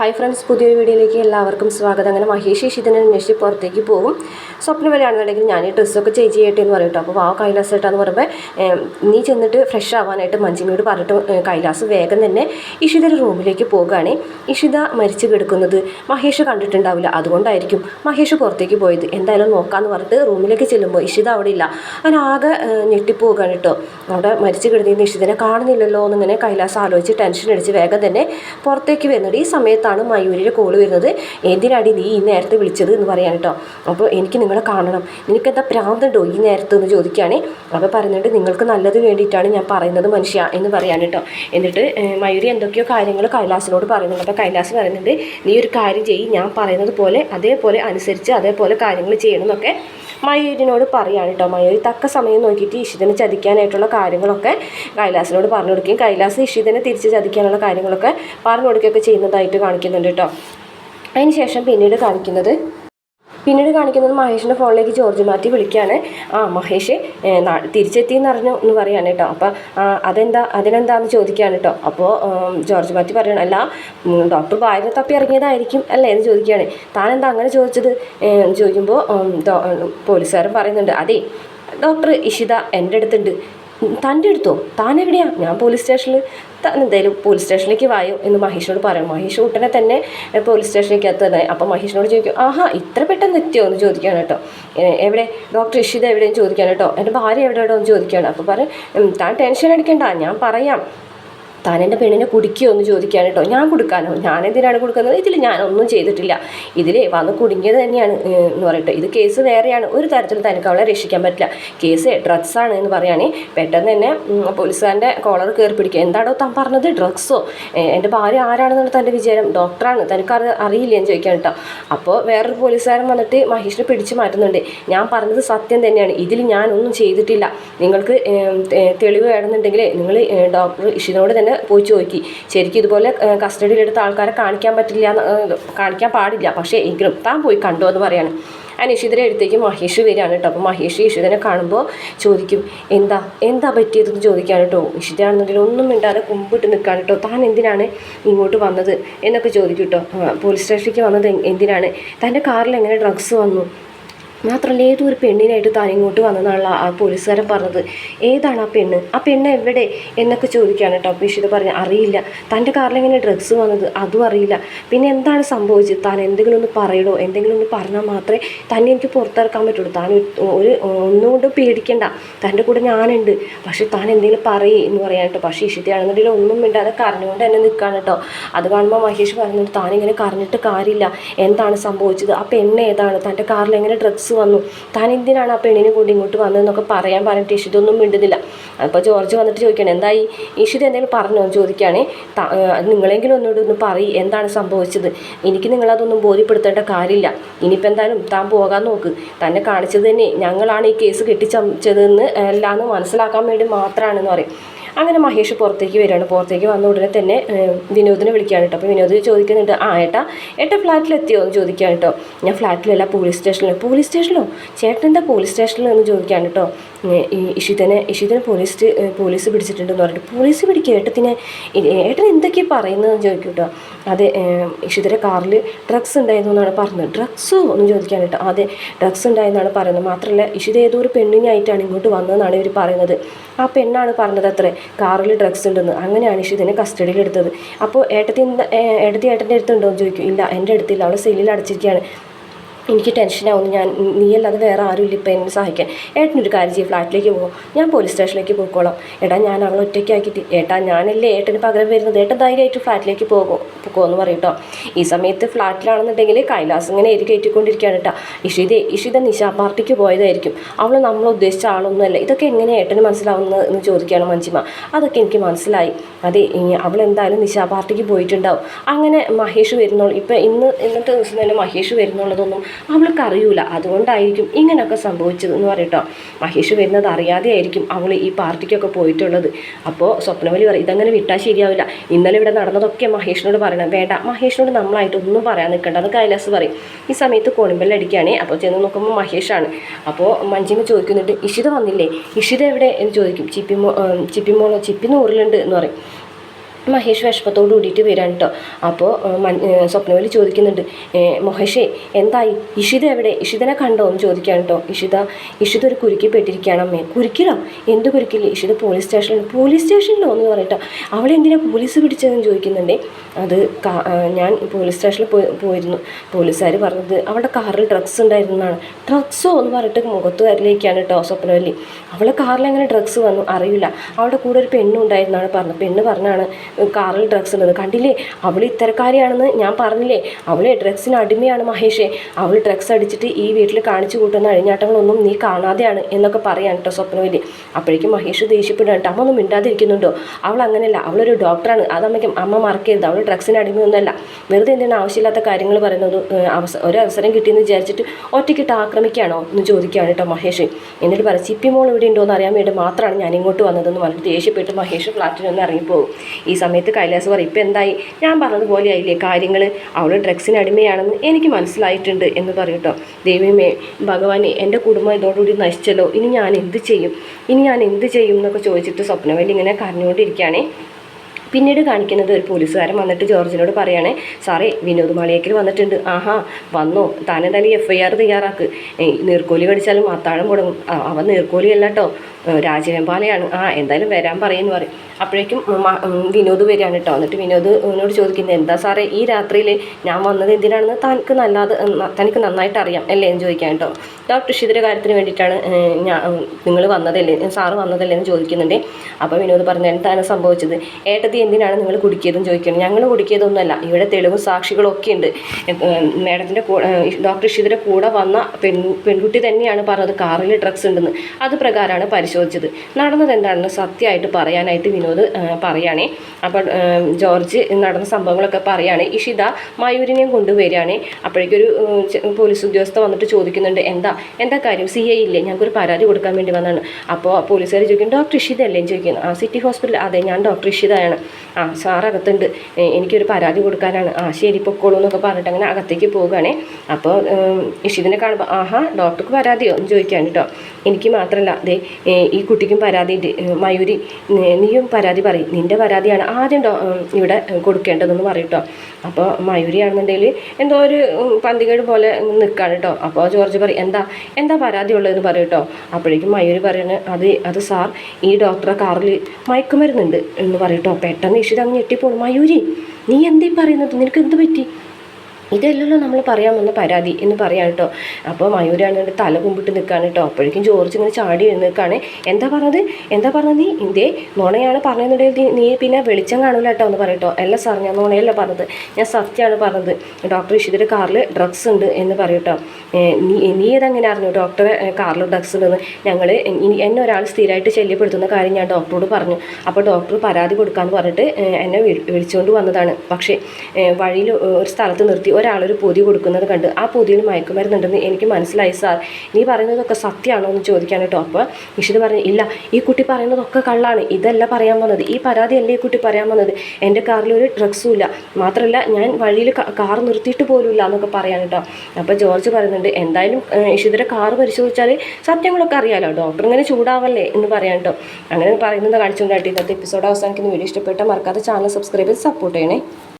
Hi friends പുതിയൊരു വീഡിയോയിലേക്ക് എല്ലാവർക്കും സ്വാഗതം. അങ്ങനെ മഹേഷ് ഇഷിതനെ അന്വേഷിച്ച് പുറത്തേക്ക് പോകും. സ്വപ്നം വരെയാണെന്നുണ്ടെങ്കിൽ ഞാൻ ഈ ഡ്രസ്സൊക്കെ ചേഞ്ച് ചെയ്യട്ടെ എന്ന് പറയട്ടോ അപ്പോൾ വാ കൈലാസ് ഏട്ടാന്ന് പറയുമ്പോൾ നീ ചെന്നിട്ട് ഫ്രഷ് ആവാനായിട്ട് മഞ്ചിമിയോട് പറഞ്ഞിട്ട് കൈലാസ് വേഗം തന്നെ ഇഷിതയുടെ റൂമിലേക്ക് പോകുകയാണ്. ഇഷിത മരിച്ചു കിടക്കുന്നത് മഹേഷ് കണ്ടിട്ടുണ്ടാവില്ല. അതുകൊണ്ടായിരിക്കും മഹേഷ് പുറത്തേക്ക് പോയത്. എന്തായാലും നോക്കാമെന്ന് പറഞ്ഞിട്ട് റൂമിലേക്ക് ചെല്ലുമ്പോൾ ഇഷിത അവിടെ ഇല്ല. അതിനാകെ ഞെട്ടിപ്പോവുകയാണ് കേട്ടോ. അവിടെ മരിച്ചു കിടന്നിരുന്ന ഇഷിതനെ കാണുന്നില്ലല്ലോ എന്നിങ്ങനെ കൈലാസ് ആലോചിച്ച് ടെൻഷൻ അടിച്ച് വേഗം തന്നെ പുറത്തേക്ക് വരുന്നുണ്ട്. ഈ സമയത്താണ് മയൂരിയുടെ കോൾ വരുന്നത്. എന്തിനാടി നീ ഈ നേരത്തെ വിളിച്ചത് എന്ന് പറയാൻ കേട്ടോ അപ്പോൾ എനിക്ക് നിങ്ങളെ കാണണം. നിനക്കെന്താ പ്രാന്തുണ്ടോ ഈ നേരത്തെ എന്ന് ചോദിക്കുകയാണ്. അപ്പോൾ പറയുന്നുണ്ട് നിങ്ങൾക്ക് നല്ലത് വേണ്ടിയിട്ടാണ് ഞാൻ പറയുന്നത് മനുഷ്യ എന്ന് പറയാൻ കേട്ടോ എന്നിട്ട് മയൂരി എന്തൊക്കെയോ കാര്യങ്ങൾ കൈലാസിനോട് പറയുന്നുണ്ട്. അപ്പോൾ കൈലാസ് പറയുന്നുണ്ട് നീ ഒരു കാര്യം ചെയ്യും. ഞാൻ പറയുന്നത് പോലെ അതേപോലെ അനുസരിച്ച് അതേപോലെ കാര്യങ്ങൾ ചെയ്യണം എന്നൊക്കെ. മയൂരിനോട് പറയാണ് കേട്ടോ മയൂരി തക്ക സമയം നോക്കിയിട്ട് ഇഷിതനെ ചതിക്കാനായിട്ടുള്ള കാര്യങ്ങളൊക്കെ കൈലാസിനോട് പറഞ്ഞു കൊടുക്കുകയും കൈലാസ് ഇഷിതനെ തിരിച്ച് ചതിക്കാനുള്ള കാര്യങ്ങളൊക്കെ പറഞ്ഞു കൊടുക്കുകയൊക്കെ ചെയ്യുന്നതായിട്ട് കാണിക്കുന്നുണ്ട് കേട്ടോ അതിന് ശേഷം പിന്നീട് കാണിക്കുന്നത് പിന്നീട് കാണിക്കുന്നത് മഹേഷിന്റെ ഫോണിലേക്ക് ജോർജ് മാറ്റി വിളിക്കുകയാണ്. ആ മഹേഷ് തിരിച്ചെത്തി എന്ന് അറിഞ്ഞു എന്ന് പറയാണ് കേട്ടോ. അപ്പോൾ അതെന്താ അതിനെന്താന്ന് ചോദിക്കുകയാണ് കേട്ടോ. അപ്പോൾ ജോർജ് മാറ്റി പറയണം അല്ല ഡോക്ടർ ഭാര്യ തപ്പി ഇറങ്ങിയതായിരിക്കും അല്ലേ? എന്ന് ചോദിക്കുകയാണ്. താനെന്താ അങ്ങനെ ചോദിച്ചത്? ചോദിക്കുമ്പോൾ പോലീസുകാരൻ പറയുന്നുണ്ട് അതെ ഡോക്ടർ ഇഷിത എന്റെ അടുത്തുണ്ട്. തന്റെ അടുത്തോ? താൻ എവിടെയാണ് ഞാൻ പോലീസ് സ്റ്റേഷനിൽ എന്തായാലും പോലീസ് സ്റ്റേഷനിലേക്ക് വായോ എന്ന് മഹേഷിനോട് പറയും മഹേഷ് ഉടനെ തന്നെ പോലീസ് സ്റ്റേഷനിലേക്ക് എത്തുന്നത് അപ്പോൾ മഹേഷിനോട് ചോദിക്കും ആഹാ ഇത്ര പെട്ടെന്ന് എത്തിയോ? എന്ന് ചോദിക്കുകയാണ് കേട്ടോ. എവിടെ? ഡോക്ടർ ഇഷിത എവിടെയെന്ന് ചോദിക്കുകയാണ് കേട്ടോ. എന്റെ ഭാര്യ എവിടെയോ എന്ന് ചോദിക്കുകയാണ്. അപ്പോൾ പറയും "ഉം, താൻ ടെൻഷൻ അടിക്കണ്ട. ഞാൻ പറയാം. താൻ എന്റെ പെണ്ണിനെ കുടിക്കുമോ എന്ന് ചോദിക്കുകയാണ് കേട്ടോ. ഞാൻ കൊടുക്കാനോ? ഞാൻ എന്തിനാണ് കൊടുക്കുന്നത്? ഇതിൽ ഞാനൊന്നും ചെയ്തിട്ടില്ല. ഇതിൽ വന്ന് കുടുങ്ങിയത് തന്നെയാണ് എന്ന് പറയട്ടെ. ഇത് കേസ് വേറെയാണ്. ഒരു തരത്തിലും തനിക്ക് അവളെ രക്ഷിക്കാൻ പറ്റില്ല. കേസ് ഡ്രഗ്സ് ആണ് എന്ന് പറയുകയാണെങ്കിൽ പെട്ടെന്ന് തന്നെ പോലീസുകാരന്റെ കോളർ കയറി പിടിക്കുക. എന്താണോ താൻ പറഞ്ഞത്? ഡ്രഗ്സോ എന്റെ ഭാര്യ ആരാണെന്നുള്ള തന്റെ വിചാരം? ഡോക്ടറാണ് തനിക്ക് അത് അറിയില്ല എന്ന് ചോദിക്കാൻ കേട്ടോ. അപ്പോൾ വേറൊരു പോലീസുകാരൻ വന്നിട്ട് മഹേഷിനെ പിടിച്ചു മാറ്റുന്നുണ്ട്. ഞാൻ പറഞ്ഞത് സത്യം തന്നെയാണ്. ഇതിൽ ഞാനൊന്നും ചെയ്തിട്ടില്ല. നിങ്ങൾക്ക് തെളിവ് വേണമെന്നുണ്ടെങ്കിൽ നിങ്ങൾ ഡോക്ടർ ഇഷിനോട് തന്നെ പോയി ചോദിക്കി ശരിക്കും ഇതുപോലെ കസ്റ്റഡിയിലെടുത്ത ആൾക്കാരെ കാണിക്കാൻ പറ്റില്ല കാണിക്കാൻ പാടില്ല. പക്ഷേ എങ്കിലും താൻ പോയി കണ്ടോ എന്ന് പറയാണ്. അതിന് ഇഷിതരെ അടുത്തേക്ക് മഹേഷ് വരികയാണ് കേട്ടോ. അപ്പോൾ മഹേഷ് ഇഷിതനെ കാണുമ്പോൾ ചോദിക്കും എന്താ എന്താ പറ്റിയതെന്ന് ചോദിക്കുകയാണ് കേട്ടോ. ഇഷിതയാണെന്നുണ്ടെങ്കിൽ ഒന്നും മിണ്ടാതെ കുമ്പിട്ട് നിൽക്കുകയാണ് കേട്ടോ. താൻ എന്തിനാണ് ഇങ്ങോട്ട് വന്നത്? എന്നൊക്കെ ചോദിക്കും കേട്ടോ. പോലീസ് സ്റ്റേഷനിലേക്ക് വന്നത് എന്തിനാണ്? തന്റെ കാറിൽ എങ്ങനെ ഡ്രഗ്സ് വന്നു? മാത്രമല്ല ഏതൊരു പെണ്ണിനായിട്ട് താൻ ഇങ്ങോട്ട് വന്നതാണല്ലോ ആ പോലീസുകാരൻ പറഞ്ഞത്. ഏതാണ് ആ പെണ്ണ്? ആ പെണ്ണ് എവിടെ? എന്നൊക്കെ ചോദിക്കുകയാണ് കേട്ടോ. അപ്പോൾ ഇഷിത പറഞ്ഞു അറിയില്ല. തന്റെ കാറിൽ എങ്ങനെ ഡ്രഗ്സ് വന്നത് അതും അറിയില്ല. പിന്നെ എന്താണ് സംഭവിച്ചത്? താൻ എന്തെങ്കിലും ഒന്ന് പറയണോ എന്തെങ്കിലും ഒന്ന് പറഞ്ഞാൽ മാത്രമേ തന്നെ എനിക്ക് പുറത്തിറക്കാൻ പറ്റുള്ളൂ. താൻ ഒരു- ഒന്നുകൊണ്ടും പേടിക്കണ്ട. തന്റെ കൂടെ ഞാനുണ്ട്. പക്ഷേ താൻ എന്തെങ്കിലും പറയേ എന്ന് പറയാൻ കേട്ടോ. പക്ഷേ ഇഷിതയാണെന്നുണ്ടെങ്കിൽ ഒന്നും മിണ്ടാതെ കരഞ്ഞുകൊണ്ട് തന്നെ നിൽക്കുകയാണ് കേട്ടോ. അത് കാണുമ്പോൾ മഹേഷ് പറയുന്നുണ്ട് താനിങ്ങനെ കരഞ്ഞിട്ട് കാര്യമില്ല. എന്താണ് സംഭവിച്ചത്? ആ പെണ്ണ് ഏതാണ്? തന്റെ കാറിൽ എങ്ങനെ വന്നു. താൻ എന്തിനാണ് ആ പെണ്ണിനെ കൂടി ഇങ്ങോട്ട് വന്നതെന്നൊക്കെ പറയാൻ പറഞ്ഞിട്ട് ഇഷിതൊന്നും മിണ്ടുന്നില്ല. അപ്പോൾ ജോർജ് വന്നിട്ട് ചോദിക്കണം എന്തായി? ഇഷിത് എന്തെങ്കിലും പറഞ്ഞോ എന്ന് ചോദിക്കുകയാണെ നിങ്ങളെങ്കിലും ഒന്നുകൂടി ഒന്ന് പറയും എന്താണ് സംഭവിച്ചത്? എനിക്ക് നിങ്ങളതൊന്നും ബോധ്യപ്പെടുത്തേണ്ട കാര്യമില്ല. ഇനിയിപ്പോൾ എന്തായാലും താൻ പോകാൻ നോക്ക്. തന്നെ കാണിച്ചത് തന്നെ ഞങ്ങളാണ് ഈ കേസ് കെട്ടിച്ചമച്ചതെന്ന് എല്ലാം മനസ്സിലാക്കാൻ വേണ്ടി മാത്രമാണെന്ന് പറയും. അങ്ങനെ മഹേഷ് പുറത്തേക്ക് വരികയാണ്. പുറത്തേക്ക് വന്ന ഉടനെ തന്നെ വിനോദിനെ വിളിക്കുകയാണ് കേട്ടോ. അപ്പോൾ വിനോദ് ചോദിക്കുന്നുണ്ട് ആ ഏട്ടാ ഏട്ടാ ഫ്ലാറ്റിലെത്തിയോ? എന്ന് ചോദിക്കുകയാണ് കേട്ടോ. ഞാൻ ഫ്ലാറ്റിലല്ല പോലീസ് സ്റ്റേഷനിൽ പോലീസ് സ്റ്റേഷനിലോ ചേട്ടൻ എന്താ പോലീസ് സ്റ്റേഷനിൽ എന്ന് ചോദിക്കുകയാണ് കേട്ടോ. ഈ ഇഷിതനെ ഇഷിതനെ പോലീസ് പോലീസ് പിടിച്ചിട്ടുണ്ടെന്ന് പറഞ്ഞിട്ട്. പോലീസ് പിടിക്കുക ഏട്ടത്തിനെ? ഏട്ടൻ എന്തൊക്കെയാണ് പറയുന്നതെന്ന് ചോദിക്കും കേട്ടോ. അതെ ഇഷിതരെ കാറിൽ ഡ്രഗ്സ് ഉണ്ടായിരുന്നു എന്നാണ് പറഞ്ഞത്. ഡ്രഗ്സോ എന്ന് ചോദിക്കാൻ കേട്ടോ. അതെ ഡ്രഗ്സ് ഉണ്ടായെന്നാണ് പറയുന്നത്. മാത്രമല്ല ഇഷിത ഏതോ ഒരു പെണ്ണിനായിട്ടാണ് ഇങ്ങോട്ട് വന്നതെന്നാണ് ഇവർ പറയുന്നത്. ആ പെണ്ണാണ് പറഞ്ഞത് അത്രേ. കാറിൽ ഡ്രഗ്സ് ഉണ്ടെന്ന്. അങ്ങനെയാണ് ഇഷിതിനെ കസ്റ്റഡിയിൽ എടുത്തത്. അപ്പോൾ ഏട്ടത്തി ഏട്ടത്തി ഏട്ടന്റെ അടുത്തുണ്ടോ എന്ന് ചോദിക്കും. ഇല്ല എന്റെ അടുത്തില്ല. അവളെ സെല്ലിൽ അടച്ചിരിക്കുകയാണ്. എനിക്ക് ടെൻഷനാവുന്നു ഞാൻ നീ നീയല്ലാതെ വേറെ ആരും ഇല്ല ഇപ്പം എന്നെ സഹായിക്കാൻ. ഏട്ടനൊരു കാര്യം ചെയ്യും ഫ്ലാറ്റിലേക്ക് പോകും ഞാൻ പോലീസ് സ്റ്റേഷനിലേക്ക് പോയിക്കോളാം. ഏട്ടാ ഞാൻ അവളെ ഒറ്റയ്ക്കാക്കിയിട്ട് ഏട്ടാ ഞാനല്ലേ ഏട്ടന് പകരം വരുന്നത്? ഏട്ടൻ ധൈര്യമായിട്ട് ഫ്ലാറ്റിലേക്ക് പോകും പോകുമെന്ന് പറയും കേട്ടോ ഈ സമയത്ത് ഫ്ലാറ്റിലാണെന്നുണ്ടെങ്കിൽ കൈലാസ് ഇങ്ങനെ എരി കയറ്റിക്കൊണ്ടിരിക്കുകയാണ് കേട്ടോ ഇഷിത ഇഷിത നിശാ പാർട്ടിക്ക് പോയതായിരിക്കും. അവൾ നമ്മൾ ഉദ്ദേശിച്ച ആളൊന്നുമല്ല. ഇതൊക്കെ എങ്ങനെ ഏട്ടന് മനസ്സിലാവുന്നത് എന്ന് ചോദിക്കുകയാണ് മഞ്ജിമ. അതൊക്കെ എനിക്ക് മനസ്സിലായി. അതെ അവൾ എന്തായാലും നിശാ പാർട്ടിക്ക് പോയിട്ടുണ്ടാവും. അങ്ങനെ മഹേഷ് വരുന്നുള്ളൂ ഇപ്പം ഇന്ന് ഇന്നത്തെ ദിവസം തന്നെ മഹേഷ് വരുന്നുള്ളതൊന്നും അവൾക്ക് അറിയൂല അതുകൊണ്ടായിരിക്കും ഇങ്ങനെയൊക്കെ സംഭവിച്ചത് എന്ന് പറയട്ടോ മഹേഷ് വരുന്നത് അറിയാതെ ആയിരിക്കും അവൾ ഈ പാർട്ടിക്കൊക്കെ പോയിട്ടുള്ളത്. അപ്പോൾ സ്വപ്നവലി പറയും ഇതങ്ങനെ വിട്ടാൽ ശരിയാവില്ല. ഇന്നലെ ഇവിടെ നടന്നതൊക്കെ മഹേഷിനോട് പറയണം. വേണ്ട മഹേഷിനോട് നമ്മളായിട്ട് ഒന്നും പറയാൻ നിൽക്കേണ്ട അത് കൈലാസ് പറയും. ഈ സമയത്ത് കോണിമ്പെല്ലടിക്കുകയാണേ അപ്പോൾ ചെന്ന് നോക്കുമ്പോൾ മഹേഷാണ്. അപ്പോൾ മഞ്ജിമ ചോദിക്കുന്നുണ്ട് ഇഷിത വന്നില്ലേ? ഇഷിത എവിടെ? എന്ന് ചോദിക്കും. ചിപ്പിമോ ചിപ്പിമോളോ ചിപ്പി നൂറിലുണ്ട് എന്ന് പറയും. മഹേഷ് വിഷമത്തോട് കൂടിയിട്ട് വരാൻ കേട്ടോ അപ്പോൾ സ്വപ്നവലി ചോദിക്കുന്നുണ്ട് മഹേഷേ എന്തായി? ഇഷിത എവിടെ? ഇഷിതനെ കണ്ടോ എന്ന് ചോദിക്കുകയാണ് കേട്ടോ ഇഷിത ഇഷിത ഒരു കുരുക്കി പെട്ടിരിക്കുകയാണ് അമ്മേ. കുരുക്കിലോ? എന്ത് കുരുക്കില്ല ഇഷിത പോലീസ് സ്റ്റേഷനിൽ പോലീസ് സ്റ്റേഷനിലോ എന്ന് പറയട്ടോ. അവളെ എന്തിനാണ് പോലീസ് പിടിച്ചതെന്ന് ചോദിക്കുന്നുണ്ട്. അത് ഞാൻ പോലീസ് സ്റ്റേഷനിൽ പോയി പോയിരുന്നു. പോലീസുകാർ പറഞ്ഞത് അവളുടെ കാറിൽ ഡ്രഗ്സ് ഉണ്ടായിരുന്നതാണ്. ഡ്രഗ്സോ എന്ന് പറഞ്ഞിട്ട് മുഖത്ത് വരലേക്കാണ് കേട്ടോ സ്വപ്നവല്ലി അവളെ കാറിൽ എങ്ങനെ ഡ്രഗ്സ് വന്നു അറിയില്ല. അവളുടെ കൂടെ ഒരു പെണ്ണുണ്ടായിരുന്നാണ് പറഞ്ഞത്. പെണ്ണ് പറഞ്ഞാണ് കാറിൽ ഡ്രഗ്സ് ഉള്ളത്. കണ്ടില്ലേ? അവൾ ഇത്തരക്കാരിയാണെന്ന് ഞാൻ പറഞ്ഞില്ലേ? അവളെ ഡ്രഗ്സിന് അടിമയാണ് മഹേഷേ. അവൾ ഡ്രഗ്സ് അടിച്ചിട്ട് ഈ വീട്ടിൽ കാണിച്ചു കൂട്ടുന്ന അഴിഞ്ഞാട്ടങ്ങളൊന്നും നീ കാണാതെയാണ് എന്നൊക്കെ പറയാൻ കേട്ടോ സ്വപ്നവല്ലി. അപ്പോഴേക്കും മഹേഷ് ദേഷ്യപ്പെടുകയാണ് കേട്ടോ അമ്മ ഒന്നും മിണ്ടാതിരിക്കുന്നുണ്ടോ? അവൾ അങ്ങനെയല്ല. അവളൊരു ഡോക്ടറാണ് അത് അമ്മയ്ക്ക് അമ്മ മറക്കരുത് അവൾ ഡ്രഗ്സിന് അടിമയൊന്നുമല്ല. വെറുതെ എന്തിനാണ് ആവശ്യമില്ലാത്ത കാര്യങ്ങൾ പറയുന്നത്? അവസ ഒരു അവസരം കിട്ടിയെന്ന് വിചാരിച്ചിട്ട് ഒറ്റയ്ക്കിട്ട് ആക്രമിക്കുകയാണോ എന്ന് ചോദിക്കുകയാണ് കേട്ടോ മഹേഷ്. എന്നിട്ട് പറയാം ചിപ്പി മോൾ ഇവിടെ ഉണ്ടോ എന്ന് അറിയാൻ വേണ്ടി മാത്രമാണ് ഞാൻ ഇങ്ങോട്ട് വന്നതെന്ന് പറഞ്ഞിട്ട് ദേഷ്യപ്പെട്ട് മഹേഷ് ഫ്ലാറ്റിൽ നിന്ന് ഇറങ്ങിപ്പോകും. ഈ സമയത്ത് കൈലാസ് പറയും ഇപ്പം എന്തായി? ഞാൻ പറഞ്ഞതുപോലെ ആയില്ലേ? കാര്യങ്ങൾ അവൾ ഡ്രഗ്സിന് അടിമയാണെന്ന് എനിക്ക് മനസ്സിലായിട്ടുണ്ട് എന്ന് പറയട്ടോ ദൈവമേ ഭഗവാനെ എന്റെ കുടുംബം ഇതോടുകൂടി നശിച്ചല്ലോ. ഇനി ഞാൻ എന്ത് ചെയ്യും? ഇനി ഞാൻ എന്ത് ചെയ്യും എന്നൊക്കെ ചോദിച്ചിട്ട് സ്വപ്നവല്ലി ഇങ്ങനെ കരഞ്ഞുകൊണ്ടിരിക്കുകയാണേ. പിന്നീട് കാണിക്കുന്നത് ഒരു പോലീസുകാരൻ വന്നിട്ട് ജോർജിനോട് പറയാണ് സാറേ വിനോദ് മാളിയേക്കൽ വന്നിട്ടുണ്ട്. ആഹാ വന്നോ. താൻ എന്തായാലും എഫ് ഐ ആർ തയ്യാറാക്ക്. നീർക്കോലി കടിച്ചാലും അത്താഴം മുടങ്ങും അവൻ നീർക്കോലിയല്ല കേട്ടോ. രാജവെമ്പാലയാണ് ആ എന്തായാലും വരാൻ പറയുമെന്ന് പറയും. അപ്പോഴേക്കും വിനോദ് വരികയാണ് കേട്ടോ. എന്നിട്ട് വിനോദ് എന്നോട് ചോദിക്കുന്നത് എന്താ സാറേ ഈ രാത്രിയിൽ ഞാൻ വന്നത് എന്തിനാണെന്ന് തനിക്ക് നല്ലാതെ തനിക്ക് നന്നായിട്ട് അറിയാം അല്ലേ? എന്ന് ചോദിക്കാൻ കേട്ടോ. ഡോക്ടർ ഷിതിര കാര്യത്തിന് വേണ്ടിയിട്ടാണ് ഞാൻ നിങ്ങൾ വന്നതല്ലേ സാറ് വന്നതല്ലേ എന്ന് ചോദിക്കുന്നുണ്ട്. അപ്പോൾ വിനോദ് പറഞ്ഞു എന്താണ് സംഭവിച്ചത്? ഏട്ടത്തി എന്തിനാണ് നിങ്ങൾ കുടിക്കിയതെന്ന് ചോദിക്കുന്നത് ഞങ്ങൾ കുടിക്കിയതൊന്നുമല്ല ഇവിടെ തെളിവും സാക്ഷികളൊക്കെ ഉണ്ട്. മേഡത്തിന്റെ ഡോക്ടർ ഷിതിര കൂടെ വന്ന പെൺ പെൺകുട്ടി തന്നെയാണ് പറഞ്ഞത് കാറിൽ ഡ്രഗ്സ് ഉണ്ടെന്ന്. അത് പ്രകാരമാണ് പരിശോധിച്ചത്. നടന്നത് എന്താണെന്ന് സത്യമായിട്ട് പറയാനായിട്ട് വിനോദ് പറയുകയാണേ അപ്പോൾ ജോർജ് നടന്ന സംഭവങ്ങളൊക്കെ പറയുകയാണ് ഇഷിത മയൂരിനെയും കൊണ്ടുവരികയാണ്. അപ്പോഴേക്കൊരു പോലീസ് ഉദ്യോഗസ്ഥ വന്നിട്ട് ചോദിക്കുന്നുണ്ട് എന്താ എന്താ കാര്യം? സി ഐ ഇല്ലേ? ഞങ്ങൾക്കൊരു പരാതി കൊടുക്കാൻ വേണ്ടി വന്നതാണ് അപ്പോൾ പോലീസുകാർ ചോദിക്കും ഡോക്ടർ ഇഷിത അല്ലേ? ചോദിക്കുന്നു. ആ സിറ്റി ഹോസ്പിറ്റൽ അതെ ഞാൻ ഡോക്ടർ ഇഷിതയാണ്. ആ സാർ അകത്തുണ്ട് എനിക്കൊരു പരാതി കൊടുക്കാനാണ്. ആ ശരി പൊക്കോളൂ എന്നൊക്കെ പറഞ്ഞിട്ട് അങ്ങനെ അകത്തേക്ക് പോവുകയാണേ. അപ്പോൾ ഇഷിതിനെ കാണുമ്പോൾ ആഹാ ഡോക്ടർക്ക് പരാതിയോ? എന്ന് ചോദിക്കാൻ കേട്ടോ. എനിക്ക് മാത്രമല്ല ഏ, ഈ കുട്ടിക്കും പരാതി മയൂരി നീയും പരാതി പറയും. നിന്റെ പരാതിയാണ് ആദ്യം ഇവിടെ കൊടുക്കേണ്ടതെന്ന് പറയും കേട്ടോ അപ്പോൾ മയൂരിയാണെന്നുണ്ടെങ്കിൽ എന്തോ ഒരു പന്തികേട് പോലെ നിൽക്കുകയാണ് കേട്ടോ അപ്പോൾ ജോർജ് പറയും എന്താ എന്താ പരാതി ഉള്ളതെന്ന് പറയും കേട്ടോ അപ്പോഴേക്കും മയൂരി പറയുന്നത് അത് അത് സാർ ഈ ഡോക്ടറെ കാറിൽ മയക്കുമരുന്നുണ്ട് എന്ന് പറയും കേട്ടോ പെട്ടെന്ന് ഇഷിത അങ്ങ് മയൂരി നീ എന്തേ പറയുന്നത്? നിനക്ക് എന്ത് പറ്റി? ഇതല്ലല്ലോ നമ്മൾ പറയാൻ വന്ന പരാതി എന്ന് പറയാം കേട്ടോ. അപ്പോൾ മയൂരാണെങ്കിൽ തല കുമ്പിട്ട് നിൽക്കുകയാണ് കേട്ടോ. അപ്പോഴേക്കും ജോർജ് ഇങ്ങനെ ചാടി എഴുന്നേൽക്കാണ്. എന്താ പറഞ്ഞത്? എന്താ പറഞ്ഞത് നീ? ഇതേ നുണയാണ് പറഞ്ഞതെന്നുണ്ടെങ്കിൽ നീ പിന്നെ വെളിച്ചം കാണില്ല കേട്ടോ എന്ന് പറയട്ടോ. അല്ല സാർ ഞാൻ നുണയല്ല പറഞ്ഞത്. ഞാൻ സത്യമാണ് പറഞ്ഞത്. ഡോക്ടർ ഇഷിതിന്റെ കാറിൽ ഡ്രഗ്സ് ഉണ്ട് എന്ന് പറയട്ടോ. നീ നീ ഇതെങ്ങനെ അറിഞ്ഞു? ഡോക്ടറെ കാറിൽ ഡ്രഗ്സ് ഉണ്ടെന്ന് ഞങ്ങൾ എന്നെ ഒരാൾ സ്ഥിരമായിട്ട് ശല്യപ്പെടുത്തുന്ന കാര്യം ഞാൻ ഡോക്ടറോട് പറഞ്ഞു. അപ്പോൾ ഡോക്ടർ പരാതി കൊടുക്കാമെന്ന് പറഞ്ഞിട്ട് എന്നെ വിളിച്ചുകൊണ്ട് വന്നതാണ്. പക്ഷേ വഴിയിൽ ഒരു സ്ഥലത്ത് നിർത്തി. ഒരാളൊരു പൊതി കൊടുക്കുന്നത് കണ്ട് ആ പൊതിയിൽ മയക്കുമരുന്നുണ്ടെന്ന് എനിക്ക് മനസ്സിലായി സാർ. നീ പറയുന്നതൊക്കെ സത്യമാണോ എന്ന് ചോദിക്കാൻ കേട്ടോ. അപ്പോൾ നിഷിത് പറഞ്ഞു ഇല്ല ഈ കുട്ടി പറയുന്നതൊക്കെ കള്ളാണ്. ഇതല്ല പറയാൻ വന്നത്. ഈ പരാതി അല്ല ഈ കുട്ടി പറയാൻ വന്നത്? എന്റെ കാറിൽ ഒരു ഡ്രഗ്സും ഇല്ല. മാത്രമല്ല ഞാൻ വഴിയിൽ കാർ നിർത്തിയിട്ട് പോലുമില്ല എന്നൊക്കെ പറയാൻ കേട്ടോ. അപ്പോൾ ജോർജ് പറയുന്നുണ്ട് എന്തായാലും ഇഷിതിന്റെ കാർ പരിശോധിച്ചാൽ സത്യങ്ങളൊക്കെ അറിയാലോ. ഡോക്ടർ ഇങ്ങനെ ചൂടാവല്ലേ? എന്ന് പറയാൻ കേട്ടോ. അങ്ങനെ പറയുന്നത് കാണിച്ചുകൊണ്ടായിട്ട് ഇന്നത്തെ എപ്പിസോഡ് അവസാനിക്കുന്ന. വീഡിയോ ഇഷ്ടപ്പെട്ട മറക്കാതെ ചാനൽ സബ്സ്ക്രൈബ് ചെയ്ത് സപ്പോർട്ട് ചെയ്യണേ.